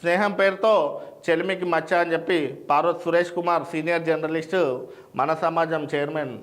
స్నేహం పేరుతో చెలిమికి మచ్చ అని చెప్పి పార్వత్ సురేష్ కుమార్ సీనియర్ జర్నలిస్టు మన సమాజం చైర్మన్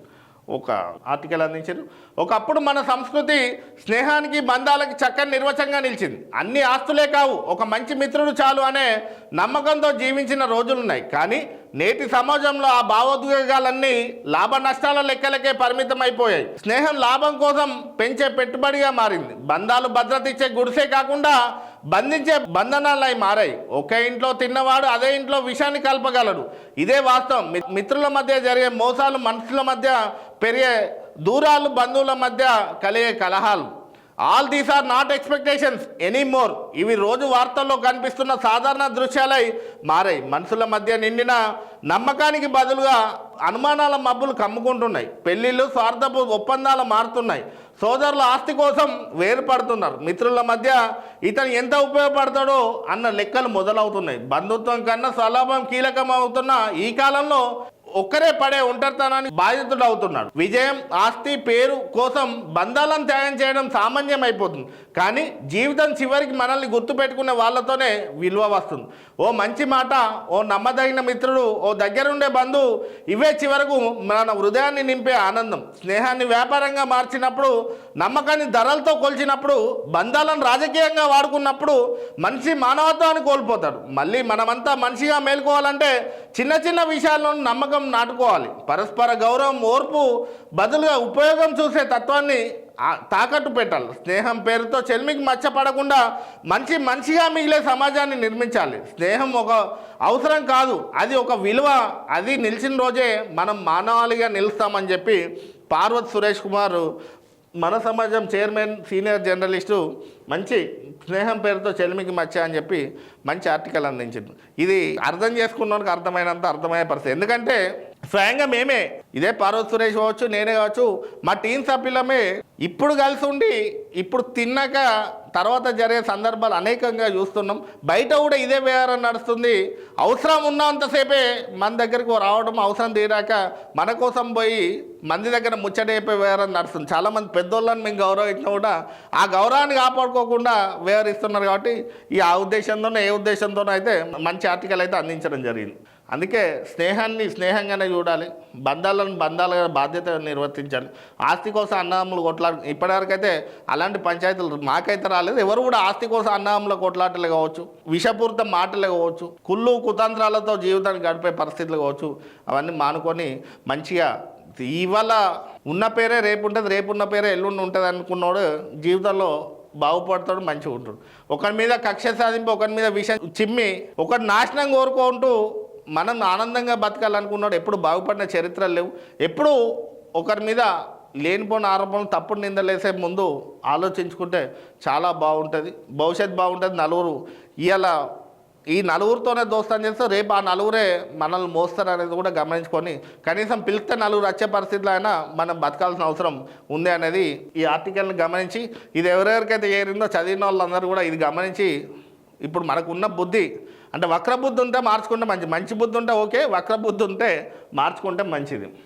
ఒక ఆర్టికల్ అందించారు. ఒకప్పుడు మన సంస్కృతి స్నేహానికి బంధాలకి చక్కని నిర్వచంగా నిలిచింది. అన్ని ఆస్తులే కావు. ఒక మంచి మిత్రుడు చాలు అనే నమ్మకంతో జీవించిన రోజులున్నాయి. కానీ నేటి సమాజంలో ఆ భావోద్వేగాలన్నీ లాభ నష్టాల లెక్కలకే పరిమితం అయిపోయాయి స్నేహం లాభం కోసం పెంచే పెట్టుబడిగా మారింది. బంధాలు భద్రత ఇచ్చే గుడిసే కాకుండా బంధించే బంధనాలు అవి మారాయి. ఒకే ఇంట్లో తిన్నవాడు అదే ఇంట్లో విషాన్ని కలపగలడు. ఇదే వాస్తవం. మిత్రుల మధ్య జరిగే మోసాలు మనుషుల మధ్య పెరిగే దూరాలు బంధువుల మధ్య కలిగే కలహాలు. All these are not expectations any more ఇవి రోజు వార్తల్లో కనిపిస్తున్న సాధారణ దృశ్యాలై మారాయి. మనుషుల మధ్య నిండిన నమ్మకానికి బదులుగా అనుమానాల మబ్బులు కమ్ముకుంటున్నాయి. పెళ్ళిళ్ళు స్వార్థపు ఒప్పందాలు మారుతున్నాయి. సోదరుల ఆస్తి కోసం వేరుపడుతున్నారు. మిత్రుల మధ్య ఇతను ఎంత ఉపయోగపడతాడో అన్న లెక్కలు మొదలవుతున్నాయి. బంధుత్వం కన్నా స్వలాభం కీలకం అవుతున్న ఈ కాలంలో ఒక్కరే పడే ఒంటరితనానికి బాధితుడు అవుతున్నాడు విజయం ఆస్తి పేరు కోసం బంధాలను త్యాగం చేయడం సామాన్యం అయిపోతుంది కానీ జీవితం చివరికి మనల్ని గుర్తుపెట్టుకునే వాళ్ళతోనే విలువ వస్తుంది. ఓ మంచి మాట ఓ నమ్మదగిన మిత్రుడు ఓ దగ్గరుండే బంధువు ఇవే చివరకు మన హృదయాన్ని నింపే ఆనందం. స్నేహాన్ని వ్యాపారంగా మార్చినప్పుడు నమ్మకాన్ని ధరలతో కొలిచినప్పుడు బంధాలను రాజకీయంగా వాడుకున్నప్పుడు మనిషి మానవత్వాన్ని కోల్పోతాడు. మళ్ళీ మనమంతా మనిషిగా మేల్కోవాలంటే చిన్న చిన్న విషయాల్లో నమ్మకం నాటుకోవాలి. పరస్పర గౌరవం ఓర్పు బదులుగా ఉపయోగం చూసే తత్వాన్ని తాకట్టు పెట్టాలి. స్నేహం పేరుతో చెల్మికి మచ్చపడకుండా మంచి మనిషిగా మిగిలే సమాజాన్ని నిర్మించాలి. స్నేహం ఒక అవసరం కాదు. అది ఒక విలువ. అది నిలిచిన రోజే మనం మానవాళిగా నిలుస్తామని చెప్పి పార్వత్ సురేష్ కుమార్ మన సమాజం చైర్మన్ సీనియర్ జర్నలిస్టు మంచి స్నేహం పేరుతో చెలిమికి మచ్చ అని చెప్పి మంచి ఆర్టికల్ అందించింది. ఇది అర్థం చేసుకున్నోనికి అర్థమైనంత అర్థమయ్యే పరిస్థితి. ఎందుకంటే స్వయంగా మేమే ఇదే పార్వత్ సురేష్ కావచ్చు నేనే కావచ్చు మా టీం సభ్యులమే ఇప్పుడు కలిసి ఉండి ఇప్పుడు తిన్నాక తర్వాత జరిగే సందర్భాలు అనేకంగా చూస్తున్నాం. బయట కూడా ఇదే వ్యవహారం నడుస్తుంది. అవసరం ఉన్నంతసేపే మన దగ్గరకు రావడం అవసరం తీరాక మన కోసం పోయి మంది దగ్గర ముచ్చటైపోయి వ్యవహారం నడుస్తుంది. చాలామంది పెద్దోళ్ళని మేము గౌరవించినా కూడా ఆ గౌరవాన్ని కాపాడుకోకుండా వ్యవహరిస్తున్నారు కాబట్టి ఈ ఆ ఉద్దేశంతోనే ఏ ఉద్దేశంతోనో అయితే మంచి ఆర్టికల్ అయితే అందించడం జరిగింది. అందుకే స్నేహాన్ని స్నేహంగానే చూడాలి. బంధాలను బంధాలుగా బాధ్యత నిర్వర్తించాలి. ఆస్తి కోసం అన్నదమ్ములు కొట్లాడు ఇప్పటివరకైతే అలాంటి పంచాయతీలు మాకైతే రాలేదు. ఎవరు కూడా ఆస్తి కోసం అన్నదమ్ముల కొట్లాటలు కావచ్చు విషపూరిత మాటలు కావచ్చు కుళ్ళు కుతంత్రాలతో జీవితాన్ని గడిపే పరిస్థితులు కావచ్చు అవన్నీ మానుకొని మంచిగా ఇవాళ ఉన్న పేరే రేపు ఉంటుంది రేపు ఉన్న పేరే ఎల్లుండి ఉంటుంది అనుకున్నాడు జీవితంలో బాగుపడతాడు మంచిగా ఉంటాడు. ఒకరి మీద కక్ష సాధింపు ఒకరి మీద విషయం చిమ్మి ఒకటి నాశనం కోరుకుంటూ మనం ఆనందంగా బతకాలనుకున్నాడు ఎప్పుడు బాగుపడిన చరిత్రలు లేవు. ఎప్పుడు ఒకరి మీద లేనిపోయిన ఆరోపణలు తప్పుడు నిందలేసే ముందు ఆలోచించుకుంటే చాలా బాగుంటుంది. భవిష్యత్ బాగుంటుంది నలుగురు. ఇవాళ ఈ నలుగురితోనే దోస్తం చేస్తే రేపు ఆ నలుగురే మనల్ని మోస్తారు అనేది కూడా గమనించుకొని కనీసం పిలిస్తే నలుగురు వచ్చే పరిస్థితిలో అయినా మనం బతకాల్సిన అవసరం ఉంది అనేది ఈ ఆర్టికల్ని గమనించి ఇది ఎవరెవరికైతే ఏరిందో చదివిన వాళ్ళందరూ కూడా ఇది గమనించి ఇప్పుడు మనకున్న బుద్ధి అంటే వక్రబుద్ధి ఉంటే మార్చుకుంటే మంచి మంచి బుద్ధి ఉంటే ఓకే వక్రబుద్ధి ఉంటే మార్చుకుంటే మంచిది.